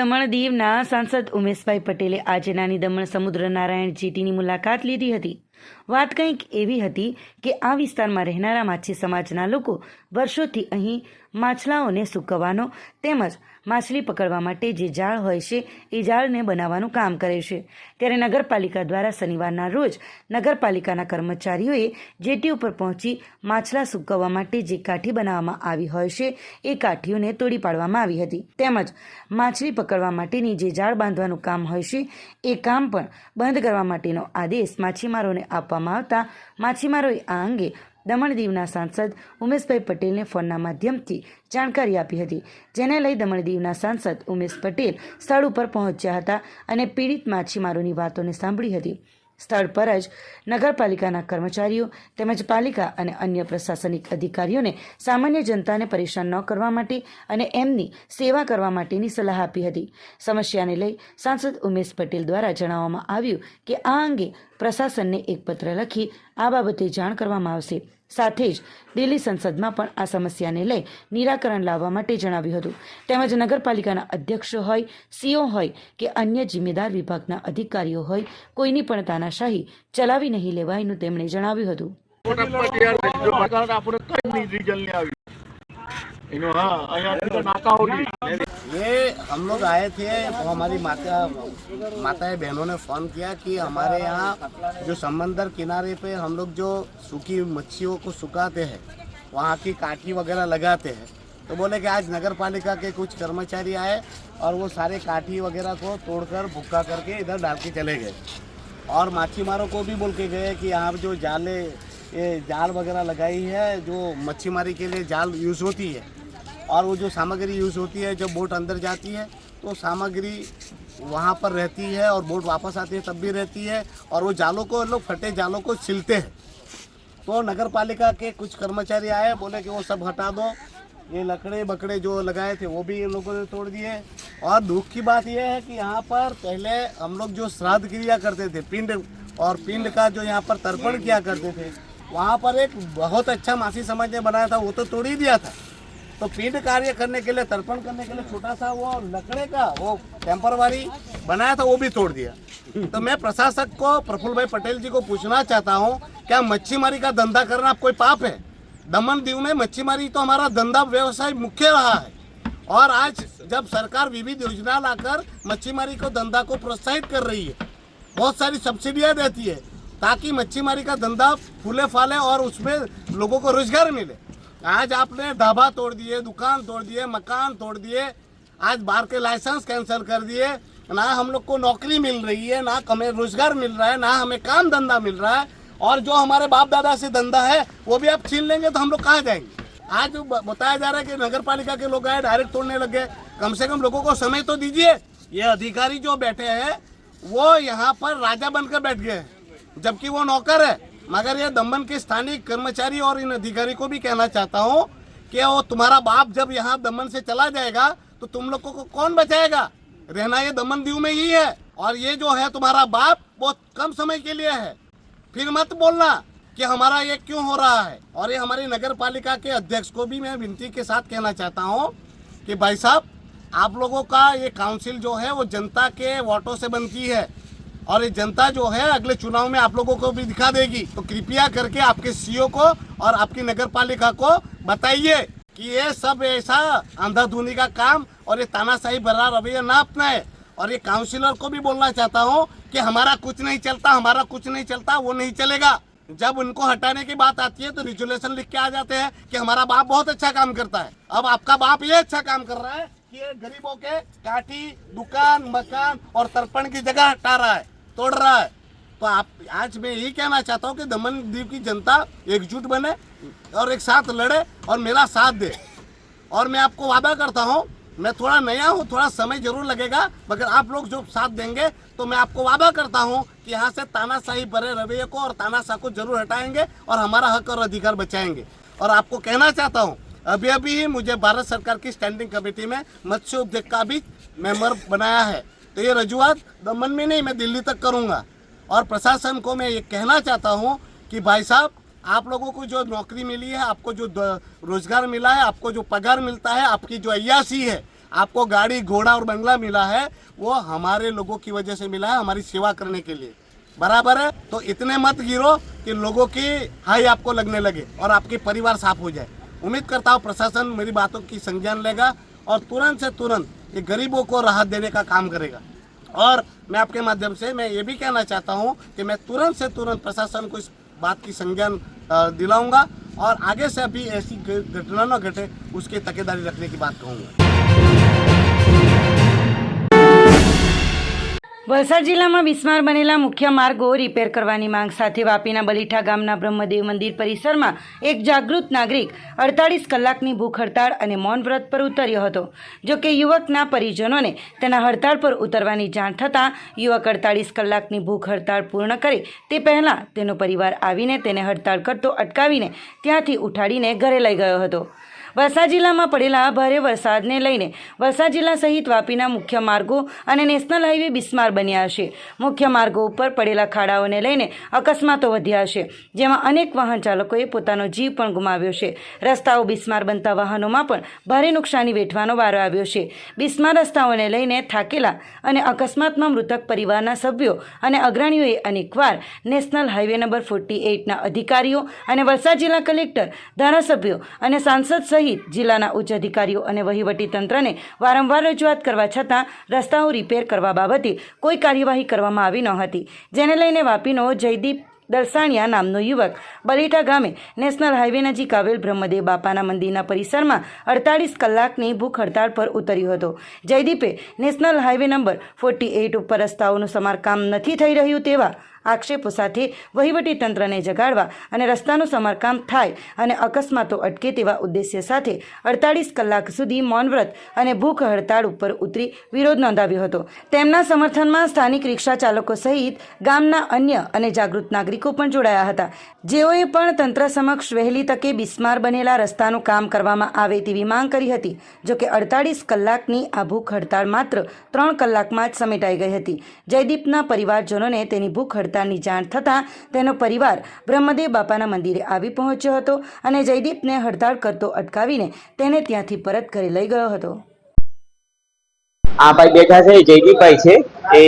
દમણ દીવના સાંસદ ઉમેશભાઈ પટેલે આજે નાની દમણ સમુદ્ર નારાયણ જેટીની મુલાકાત લીધી હતી. વાત કંઈક એવી હતી કે આ વિસ્તારમાં રહેનારા માછી સમાજના લોકો વર્ષોથી અહીં માછલાઓને સૂકવવાનો તેમજ માછલી પકડવા માટે જે જાળ હોય છે, એ જાળને બનાવવાનું કામ કરે છે. ત્યારે નગરપાલિકા દ્વારા શનિવારના રોજ નગરપાલિકાના કર્મચારીઓએ જેટી ઉપર પહોંચી માછલા સૂકવવા માટે જે કાઠી બનાવવામાં આવી હોય છે, એ કાઠીઓને તોડી પાડવામાં આવી હતી. તેમજ માછલી પકડવા માટેની જે જાળ બાંધવાનું કામ હોય છે, એ કામ પણ બંધ કરવા માટેનો આદેશ માછીમારોને આપવામાં આવતા માછીમારોએ આ અંગે દમણ દીવના સાંસદ ઉમેશભાઈ પટેલને ફોનના માધ્યમથી જાણકારી આપી હતી, જેને લઈ દમણ દીવના સાંસદ ઉમેશ પટેલ સ્થળ ઉપર પહોંચ્યા હતા અને પીડિત માછીમારોની વાતોને સાંભળી હતી. સ્થળ પર જ નગરપાલિકાના કર્મચારીઓ તેમજ પાલિકા અને અન્ય પ્રશાસનિક અધિકારીઓને સામાન્ય જનતાને પરેશાન ન કરવા માટે અને એમની સેવા કરવા માટેની સલાહ આપી હતી. સમસ્યાને લઈ સાંસદ ઉમેશ પટેલ દ્વારા જણાવવામાં આવ્યું કે આ અંગે પ્રશાસનને એક પત્ર લખી આ બાબતે જાણ કરવામાં આવશે. સાથે જ દિલ્હી સંસદમાં પણ આ સમસ્યાને લઈ નિરાકરણ લાવવા માટે જણાવ્યું હતું. તેમજ નગરપાલિકાના અધ્યક્ષ હોય, સીઓ હોય કે અન્ય જિમ્મેદાર વિભાગના અધિકારીઓ હોય, કોઈની પણ તાનાશાહી ચલાવી નહીં લેવાયનું તેમણે જણાવ્યું હતું. એનો હા, અહીંયા તો નાકાઓ નહીં. ये हम लोग आए थे वो हमारी माता, माताएँ बहनों ने फ़ोन किया कि हमारे यहाँ जो समंदर किनारे पे हम लोग जो सूखी मच्छियों को सुखाते हैं, वहाँ की काठी वगैरह लगाते हैं तो बोले कि आज नगर पालिका के कुछ कर्मचारी आए और वो सारे काठी वगैरह को तोड़कर भुक्का करके इधर डाल के चले गए। और माछीमारों को भी बोल के गए कि यहाँ जो जाले, ये जाल वगैरह लगाई है, जो मच्छी मारी के लिए जाल यूज़ होती है और वो जो सामग्री यूज़ होती है, जब बोट अंदर जाती है तो सामग्री वहाँ पर रहती है और बोट वापस आती है, तब भी रहती है और वो जालों को, लोग फटे जालों को सिलते हैं। तो नगर पालिका के कुछ कर्मचारी आए, बोले कि वो सब हटा दो। ये लकड़े बकड़े जो लगाए थे, वो भी इन लोगों ने तोड़ दिए। और दुख की बात यह है कि यहाँ पर पहले हम लोग जो श्राद्ध क्रिया करते थे, पिंड और पिंड का जो यहाँ पर तर्पण किया करते थे, वहाँ पर एक बहुत अच्छा मासी समाज ने बनाया था, वो तो तोड़ ही दिया था। तो पिंड कार्य करने के लिए, तर्पण करने के लिए छोटा सा वो लकड़े का, वो टेम्परवारी बनाया था, वो भी तोड़ दिया। तो मैं प्रशासक को, प्रफुल्ल भाई पटेल जी को पूछना चाहता हूँ, क्या मच्छीमारी का धंधा करना कोई पाप है? दमन दीव में मच्छीमारी तो हमारा धंधा व्यवसाय मुख्य रहा है। और आज जब सरकार विविध योजना लाकर मच्छीमारी को, धंधा को प्रोत्साहित कर रही है, बहुत सारी सब्सिडियाँ देती है, ताकि मच्छीमारी का धंधा फूले फाले और उसमें लोगों को रोज़गार मिले। आज आपने ढाबा तोड़ दिए, दुकान तोड़ दिए, मकान तोड़ दिए, आज बाहर के लाइसेंस कैंसिल कर दिए, ना हम लोग को नौकरी मिल रही है, ना हमें रोज़गार मिल रहा है, ना हमें काम धंधा मिल रहा है, और जो हमारे बाप दादा से धंधा है, वो भी आप छीन लेंगे तो हम लोग कहाँ जाएँगे? आज बताया जा रहा है कि नगर पालिका के लोग आए डायरेक्ट तोड़ने लग गए। कम से कम लोगों को समय तो दीजिए। ये अधिकारी जो बैठे हैं, वो यहाँ पर राजा बनकर बैठ गए जबकि वो नौकर है। मगर ये दमन के स्थानीय कर्मचारी और इन अधिकारी को भी कहना चाहता हूँ कि वो तुम्हारा बाप जब यहाँ दमन से चला जाएगा तो तुम लोगों को कौन बचाएगा? रहना ये दमन दीव में ही है, और ये जो है तुम्हारा बाप बहुत कम समय के लिए है। फिर मत बोलना कि हमारा ये क्यों हो रहा है। और ये हमारी नगर पालिका के अध्यक्ष को भी मैं विनती के साथ कहना चाहता हूँ कि भाई साहब, आप लोगों का ये काउंसिल जो है, वो जनता के वोटों से बनती है। और ये जनता जो है, अगले चुनाव में आप लोगों को भी दिखा देगी। तो कृपया करके आपके सीओ को और आपकी नगर पालिका को बताइए कि ये सब ऐसा अंधाधुनी का काम और ये तानाशाही भरा रवैया ना अपनाए। और ये काउंसिलर को भी बोलना चाहता हूँ कि हमारा कुछ नहीं चलता, हमारा कुछ नहीं चलता, वो नहीं चलेगा। जब उनको हटाने की बात आती है तो रिजोल्यूशन लिख के आ जाते हैं कि हमारा बाप बहुत अच्छा काम करता है। अब आपका बाप ये अच्छा काम कर रहा है। ये गरीबों के काठी, दुकान, मकान और तर्पण की जगह हटा रहा है, तोड़ रहा है। तो आप, आज मैं यही कहना चाहता हूँ कि दमन द्वीप की जनता एकजुट बने और एक साथ लड़े और मेरा साथ दे। और मैं आपको वादा करता हूँ, मैं थोड़ा नया हूँ, थोड़ा समय ज़रूर लगेगा, मगर आप लोग जो साथ देंगे तो मैं आपको वादा करता हूँ कि यहाँ से तानाशाही भरे रवैये को और तानाशाह को ज़रूर हटाएँगे और हमारा हक और अधिकार बचाएँगे। और आपको कहना चाहता हूँ अभी अभी ही मुझे भारत सरकार की स्टैंडिंग कमेटी में मत्स्य उद्योग का भी मेंबर बनाया है। तो ये रजुआत दमन में नहीं, मैं दिल्ली तक करूँगा। और प्रशासन को मैं ये कहना चाहता हूँ कि भाई साहब, आप लोगों को जो नौकरी मिली है, आपको जो रोज़गार मिला है, आपको जो पगार मिलता है, आपकी जो अयासी है, आपको गाड़ी, घोड़ा और बंगला मिला है, वो हमारे लोगों की वजह से मिला है, हमारी सेवा करने के लिए। बराबर है? तो इतने मत गिरो कि लोगों की हाई आपको लगने लगे और आपके परिवार साफ़ हो जाए। उम्मीद करता हूँ प्रशासन मेरी बातों की संज्ञान लेगा और तुरंत से तुरंत ये गरीबों को राहत देने का काम करेगा। और मैं आपके माध्यम से मैं ये भी कहना चाहता हूँ कि मैं तुरंत से तुरंत प्रशासन को इस बात की संज्ञान दिलाऊँगा और आगे से अभी ऐसी घटना न घटे, उसकी तकेदारी रखने की बात कहूँगा। વલસાડ જિલ્લામાં બિસ્માર બનેલા મુખ્ય માર્ગો રિપેર કરવાની માંગ સાથે વાપીના બલીઠા ગામના બ્રહ્મદેવ મંદિર પરિસરમાં એક જાગૃત નાગરિક અડતાળીસ કલાકની ભૂખ હડતાળ અને મૌન વ્રત પર ઉતર્યો હતો. જો કે યુવકના પરિજનોને તેના હડતાળ પર ઉતરવાની જાણ થતાં યુવક અડતાળીસ કલાકની ભૂખ હડતાળ પૂર્ણ કરે તે પહેલાં તેનો પરિવાર આવીને તેને હડતાળ કરતો અટકાવીને ત્યાંથી ઉઠાડીને ઘરે લઈ ગયો હતો. વલસાડ જિલ્લામાં પડેલા ભારે વરસાદને લઈને વલસાડ જિલ્લા સહિત વાપીના મુખ્ય માર્ગો અને નેશનલ હાઈવે બિસ્માર બન્યા છે. મુખ્ય માર્ગો ઉપર પડેલા ખાડાઓને લઈને અકસ્માતો વધ્યા છે, જેમાં અનેક વાહન ચાલકોએ પોતાનો જીવ પણ ગુમાવ્યો છે. રસ્તાઓ બિસ્માર બનતા વાહનોમાં પણ ભારે નુકસાની વેઠવાનો વારો આવ્યો છે. બિસ્માર રસ્તાઓને લઈને થાકેલા અને અકસ્માતમાં મૃતક પરિવારના સભ્યો અને અગ્રણીઓએ અનેકવાર નેશનલ હાઈવે નંબર ફોર્ટી એઇટના અધિકારીઓ અને વલસાડ જિલ્લા કલેક્ટર, ધારાસભ્યો અને સાંસદ સહિત જિલ્લાના ઉચ્ચ અધિકારીઓ અને વહીવટી તંત્રને વારંવાર રજૂઆત કરવા છતાં રસ્તાઓ રિપેર કરવા બાબતે કોઈ કાર્યવાહી કરવામાં આવી ન હતી. જેને લઈને વાપીનો જયદીપ દલસાણિયા નામનો યુવક બલીટા ગામે નેશનલ હાઈવે નજીક આવેલ બ્રહ્મદેવ બાપાના મંદિરના પરિસરમાં અડતાળીસ કલાકની ભૂખ હડતાળ પર ઉતર્યો હતો. જયદીપે national highway number forty eight ઉપર રસ્તાઓનું સમારકામ નથી થઈ રહ્યું તેવા આક્ષેપો સાથે વહીવટી તંત્રને જગાડવા અને રસ્તાનું સમારકામ થાય અને અકસ્માતો અટકે તેવા ઉદ્દેશ્ય સાથે અડતાળીસ કલાક સુધી મૌનવ્રત અને ભૂખ હડતાળ ઉપર ઉતરી વિરોધ નોંધાવ્યો હતો. તેમના સમર્થનમાં સ્થાનિક રિક્ષા ચાલકો સહિત ગામના અન્ય અને જાગૃત નાગરિકો પણ જોડાયા હતા. જેઓએ પણ તંત્ર સમક્ષ વહેલી તકે બિસ્માર બનેલા રસ્તાનું કામ કરવામાં આવે તેવી માંગ કરી હતી. જોકે અડતાળીસ કલાકની આ ભૂખ હડતાળ માત્ર ત્રણ કલાકમાં જ સમેટાઈ ગઈ હતી. જયદીપના પરિવારજનોને તેની ભૂખ હડતાળની જાણ થતાં તેનો પરિવાર બ્રહ્મદેવ બાપાના મંદિરે આવી પહોંચ્યો હતો અને જયદીપને હડતાળ કરતો અટકાવીને તેને ત્યાંથી પરત ઘરે લઈ ગયો હતો. આ ભાઈ બેઠા છે, જયદીપભાઈ છે, એ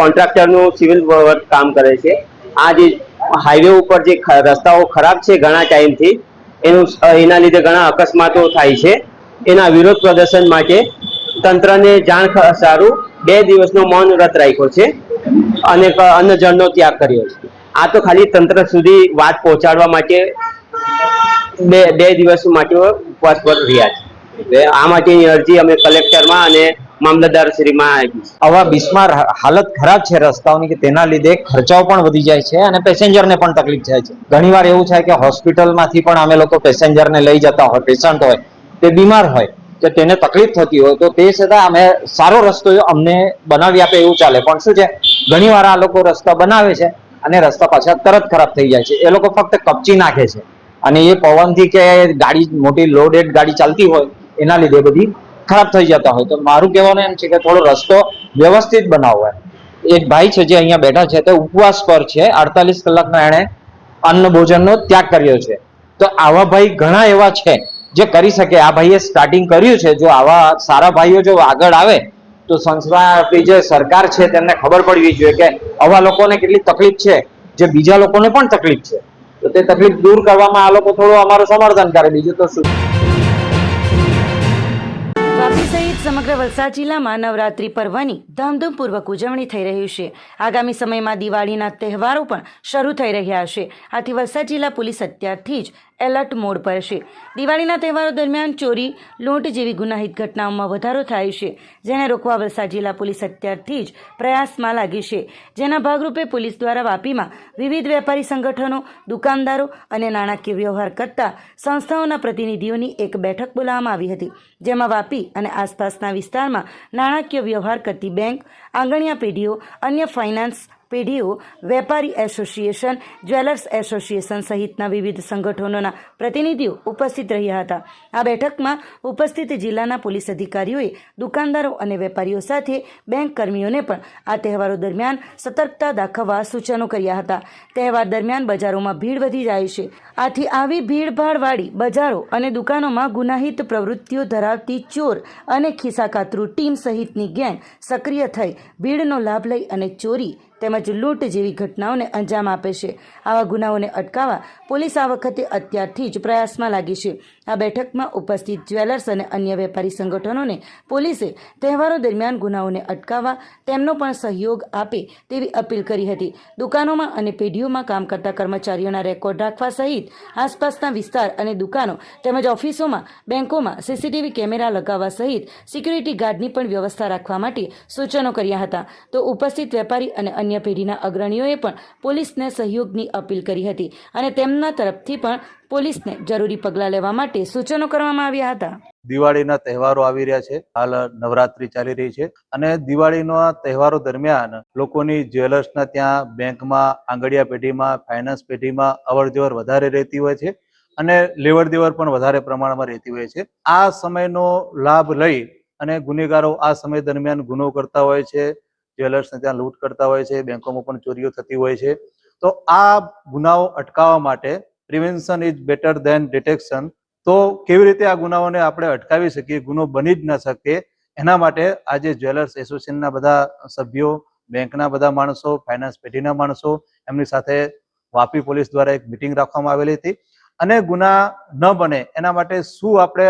કોન્ટ્રાક્ટરનું સિવિલ વર્ક કામ કરે છે. આ જે હાઈવે ઉપર જે રસ્તાઓ ખરાબ છે ઘણા ટાઈમથી, એનું એના લીધે ઘણા અકસ્માતો થાય છે. એના વિરોધ પ્રદર્શન માટે તંત્રને જાણ સારું બે દિવસનો મૌન વ્રત રાખ્યો છે. અને અન્નજળનો ત્યાગ કર્યો છે. આ તો ખાલી તંત્ર સુધી વાત પહોંચાડવા માટે બે બે દિવસ માટે ઉપવાસ પર રહ્યા છે. આ માટેની અરજી અમે કલેક્ટરમાં અને મામલતદાર શ્રીમાં આવી આવા બિસ્માર હાલત ખરાબ છે રસ્તાઓની કે તેના લીધે ખર્ચાઓ પણ વધી જાય છે અને પેસેન્જરને પણ તકલીફ થાય છે. ઘણીવાર એવું થાય કે હોસ્પિટલમાંથી પણ અમે લોકો પેસેન્જરને લઈ જતા હોય, પેશન્ટ હોય, તે બીમાર હોય. કે તેને તકલીફ થતી હોય તો તે છતાં અમે સારો રસ્તો અમને બનાવી આપે એવું ચાલે. પણ શું છે? ઘણીવાર આ લોકો રસ્તા બનાવે છે અને રસ્તા પાછા તરત ખરાબ થઈ જાય છે. એ લોકો ફક્ત કપચી નાખે છે. અને એ પવનથી કે ગાડી મોટી લોડેડ ગાડી ચાલતી હોય, એના લીધે બધી ખરાબ થઈ જતા હોય. તો મારું કહેવાનું એમ છે કે થોડો રસ્તો વ્યવસ્થિત બનાવવો એક ભાઈ છે જે અહીંયા બેઠા છે, તે ઉપવાસ પર છે. અડતાલીસ કલાકનો એણે અન્ન ભોજનનો ત્યાગ કર્યો છે. તો આવા ભાઈ ઘણા એવા છે જે કરી શકે, આ ભાઈએ સ્ટાર્ટિંગ કર્યું છે, જો આવા સારા ભાઈઓ જો આગળ આવે, તો સંસ્થા જે સરકાર છે તેમને ખબર પડવી જોઈએ કે આવા લોકોને કેટલી તકલીફ છે, જે બીજા લોકોને પણ તકલીફ છે. તો તે તકલીફ દૂર કરવામાં આ લોકો થોડું અમારું સમર્થન કરે, બીજું તો શું? સમગ્ર વલસાડ જિલ્લામાં નવરાત્રી પર્વની ધામધૂમપૂર્વક ઉજવણી થઈ રહી છે. આગામી સમયમાં દિવાળીના તહેવારો પણ શરૂ થઈ રહ્યા છે. આથી વલસાડ જિલ્લા પોલીસ અત્યારથી જ એલર્ટ મોડ પર છે. દિવાળીના તહેવારો દરમિયાન ચોરી, લૂંટ જેવી ગુનાહિત ઘટનાઓમાં વધારો થાય છે, જેને રોકવા વલસાડ જિલ્લા પોલીસ અત્યારથી જ પ્રયાસમાં લાગી છે. જેના ભાગરૂપે પોલીસ દ્વારા વાપીમાં વિવિધ વેપારી સંગઠનો, દુકાનદારો અને નાણાકીય વ્યવહાર કરતા સંસ્થાઓના પ્રતિનિધિઓની એક બેઠક બોલાવવામાં આવી હતી, જેમાં વાપી અને આસપાસના વિસ્તારમાં નાણાકીય વ્યવહાર કરતી બેંક, આંગણિયા પેઢીઓ, અન્ય ફાઇનાન્સ પેઢીઓ વેપારી એસોસિએશન, જ્વેલર્સ એસોસિએશન સહિતના વિવિધ સંગઠનોના પ્રતિનિધિઓ ઉપસ્થિત રહ્યા હતા. આ બેઠકમાં ઉપસ્થિત જિલ્લાના પોલીસ અધિકારીઓએ દુકાનદારો અને વેપારીઓ સાથે બેંક કર્મીઓને પણ આ તહેવારો દરમિયાન સતર્કતા દાખવવા સૂચનો કર્યા હતા. તહેવાર દરમિયાન બજારોમાં ભીડ વધી જાય છે. આથી આવી ભીડભાડવાળી બજારો અને દુકાનોમાં ગુનાહિત પ્રવૃત્તિઓ ધરાવતી ચોર અને ખિસ્સાકાતરું ટીમ સહિતની ગેંગ સક્રિય થઈ ભીડનો લાભ લઈ અને ચોરી તેમજ લૂંટ જેવી ઘટનાઓને અંજામ આપે છે. આવા ગુનાઓને અટકાવવા પોલીસ આ વખતે અત્યારથી જ પ્રયાસમાં લાગી છે. આ બેઠકમાં ઉપસ્થિત જ્વેલર્સ અને અન્ય વેપારી સંગઠનોને પોલીસે તહેવારો દરમિયાન ગુનાઓને અટકાવવા તેમનો પણ સહયોગ આપે તેવી અપીલ કરી હતી. દુકાનોમાં અને પેઢીઓમાં કામ કરતા કર્મચારીઓના રેકોર્ડ રાખવા સહિત આસપાસના વિસ્તાર અને દુકાનો તેમજ ઓફિસોમાં, બેંકોમાં સીસીટીવી કેમેરા લગાવવા સહિત સિક્યુરિટી ગાર્ડની પણ વ્યવસ્થા રાખવા માટે સૂચનો કર્યા હતા. તો ઉપસ્થિત વેપારી અને અન્ય પેઢીના અગ્રણીઓએ પણ પોલીસને સહયોગની અપીલ કરી હતી અને તેમના તરફથી પણ પોલીસને જરૂરી પગલાં લેવા માટે સૂચનો કરવામાં આવ્યા હતા. દિવાળીના તહેવારો આવી રહ્યા છે. હાલ નવરાત્રી ચાલી રહી છે અને દિવાળીના તહેવારો દરમિયાન લોકોની જ્વેલર્સના ત્યાં બેંકમાં આંગડિયા પેઢીમાં, ફાઇનાન્સ પેઢીમાં અવરજવર વધારે રહેતી હોય છે અને લેવડ દેવડ પણ વધારે પ્રમાણમાં રહેતી હોય છે. આ સમયનો લાભ લઈ અને ગુનેગારો આ સમય દરમિયાન ગુનો કરતા હોય છે, જ્વેલર્સને ત્યાં લૂંટ કરતા હોય છે, બેંકોમાં પણ ચોરીઓ થતી હોય છે. તો આ ગુનાઓ અટકાવવા માટે prevention is better than detection તો કેવી રીતે આ ગુનાઓને આપણે અટકાવી શકીએ? ગુનો બની જ ન શકે. એના માટે આજે જ્વેલર્સ એસોસિએશનના બધા સભ્યો, બેંકના બધા માણસો, ફાઇનાન્સ પેઢીના માણસો, એમની સાથે વાપી પોલીસ દ્વારા એક મિટિંગ રાખવામાં આવેલી હતી. અને ગુના ન બને એના માટે શું આપણે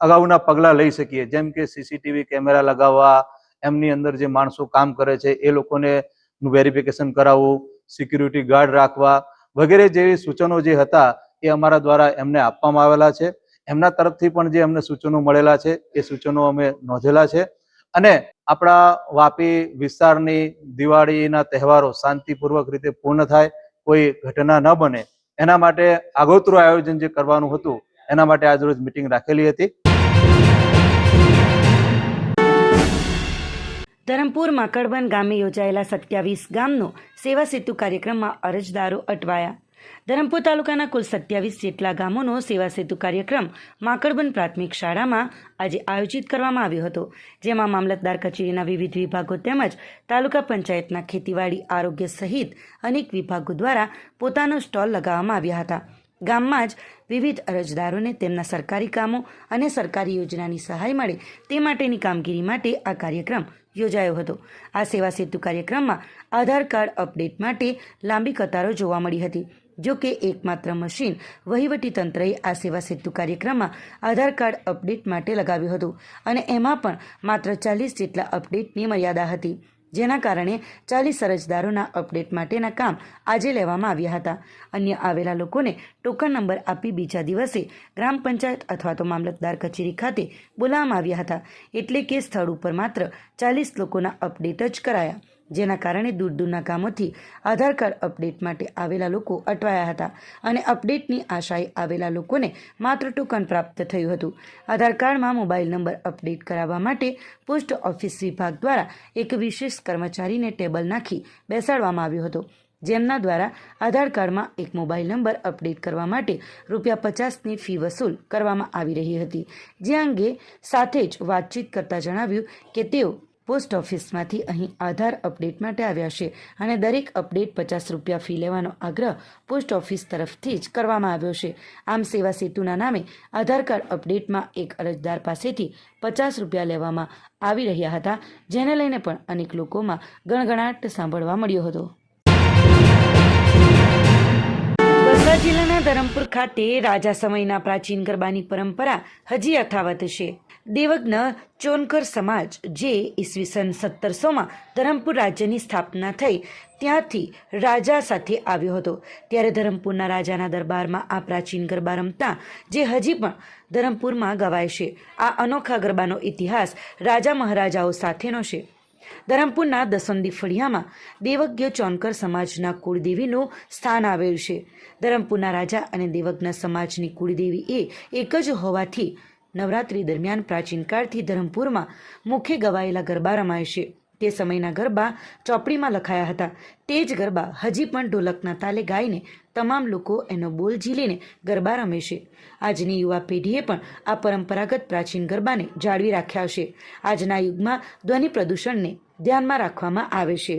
અગાઉના પગલાં લઈ શકીએ? જેમ કે સીસીટીવી કેમેરા લગાવવા, એમની અંદર જે માણસો કામ કરે છે, એ લોકોને વેરિફિકેશન કરાવવું સિક્યુરિટી ગાર્ડ રાખવા વગેરે જેવી સૂચનો જે હતા એ અમારા દ્વારા એમને આપવામાં આવેલા છે. એમના તરફથી પણ જે અમને સૂચનો મળેલા છે, એ સૂચનો અમે નોંધેલા છે. અને આપણા વાપી વિસ્તારની દિવાળીના તહેવારો શાંતિપૂર્વક રીતે પૂર્ણ થાય, કોઈ ઘટના ન બને, એના માટે આગોતરું આયોજન જે કરવાનું હતું, એના માટે આજરોજ મિટિંગ રાખેલી હતી. ધરમપુર માકડબન ગામે યોજાયેલા સત્યાવીસ ગામનો સેવા સેતુ કાર્યક્રમમાં અરજદારો અટવાયા. ધરમપુર તાલુકાના કુલ સત્યાવીસ જેટલા ગામોનો સેવા સેતુ કાર્યક્રમ માકડબન પ્રાથમિક શાળામાં આજે આયોજિત કરવામાં આવ્યો હતો, જેમાં મામલતદાર કચેરીના વિવિધ વિભાગો તેમજ તાલુકા પંચાયતના ખેતીવાડી, આરોગ્ય સહિત અનેક વિભાગો દ્વારા પોતાનો સ્ટોલ લગાવવામાં આવ્યા હતા. ગામમાં જ વિવિધ અરજદારોને તેમના સરકારી કામો અને સરકારી યોજનાની સહાય મળે તે માટેની કામગીરી માટે આ કાર્યક્રમ યોજાયો હતો. આ સેવા સેતુ કાર્યક્રમમાં આધાર કાર્ડ અપડેટ માટે લાંબી કતારો જોવા મળી હતી. જો કે એકમાત્ર મશીન વહીવટી તંત્રએ આ સેવા સેતુ કાર્યક્રમમાં આધાર કાર્ડ અપડેટ માટે લગાવ્યું હતું અને એમાં પણ માત્ર ચાલીસ જેટલા અપડેટની મર્યાદા હતી. જેના કારણે ચાલીસ અરજદારોના અપડેટ માટેના કામ આજે લેવામાં આવ્યા હતા. અન્ય આવેલા લોકોને ટોકન નંબર આપી બીજા દિવસે ગ્રામ પંચાયત અથવા તો મામલતદાર કચેરી ખાતે બોલાવવામાં આવ્યા હતા. એટલે કે સ્થળ ઉપર માત્ર ચાલીસ લોકોના અપડેટ જ કરાયા. જેના કારણે દૂર દૂરના ગામોથી આધાર કાર્ડ અપડેટ માટે આવેલા લોકો અટવાયા હતા અને અપડેટની આશાએ આવેલા લોકોને માત્ર ટોકન પ્રાપ્ત થયું હતું. આધાર કાર્ડમાં મોબાઈલ નંબર અપડેટ કરાવવા માટે પોસ્ટ ઓફિસ વિભાગ દ્વારા એક વિશેષ કર્મચારીને ટેબલ નાખી બેસાડવામાં આવ્યો હતો. જેમના દ્વારા આધાર કાર્ડમાં એક મોબાઈલ નંબર અપડેટ કરવા માટે રૂપિયા પચાસની ફી વસૂલ કરવામાં આવી રહી હતી. જે અંગે સાથે જ વાતચીત કરતા જણાવ્યું કે તેઓ પોસ્ટ ઓફિસમાંથી અહીં આધાર અપડેટ માટે આવ્યા છે અને દરેક અપડેટ પચાસ રૂપિયા ફી લેવાનો આગ્રહ પોસ્ટ ઓફિસ તરફથી જ કરવામાં આવ્યો છે. આમ સેવા સેતુના નામે આધાર કાર્ડ અપડેટમાં એક અરજદાર પાસેથી પચાસ રૂપિયા લેવામાં આવી રહ્યા હતા, જેને લઈને પણ અનેક લોકોમાં ગણગણાટ સાંભળવા મળ્યો હતો. વલસાડ જિલ્લાના ધરમપુર ખાતે રાજા સમયના પ્રાચીન ગરબાની પરંપરા હજી યથાવત છે. દેવજ્ઞ ચોનકર સમાજ, જે ઈસવીસન સત્તરસોમાં ધરમપુર રાજ્યની સ્થાપના થઈ, ત્યાંથી રાજા સાથે આવ્યો હતો. ત્યારે ધરમપુરના રાજાના દરબારમાં આ પ્રાચીન ગરબા રમતા, જે હજી પણ ધરમપુરમાં ગવાય છે. આ અનોખા ગરબાનો ઇતિહાસ રાજા મહારાજાઓ સાથેનો છે. ધરમપુરના દસંદી ફળિયામાં દેવજ્ઞ ચોનકર સમાજના કુળદેવીનું સ્થાન આવેલું છે. ધરમપુરના રાજા અને દેવજ્ઞ સમાજની કુળદેવી એ એક જ હોવાથી નવરાત્રી દરમિયાન પ્રાચીન કાળથી ધરમપુરમાં મુખ્ય ગવાયેલા ગરબા રમાય છે. તે સમયના ગરબા ચોપડીમાં લખાયા હતા. તે જ ગરબા હજી પણ ઢોલકના તાલે ગાઈને તમામ લોકો એનો બોલ ઝીલીને ગરબા રમે છે. આજની યુવા પેઢીએ પણ આ પરંપરાગત પ્રાચીન ગરબાને જાળવી રાખ્યા છે. આજના યુગમાં ધ્વનિ પ્રદૂષણને ધ્યાનમાં રાખવામાં આવે છે.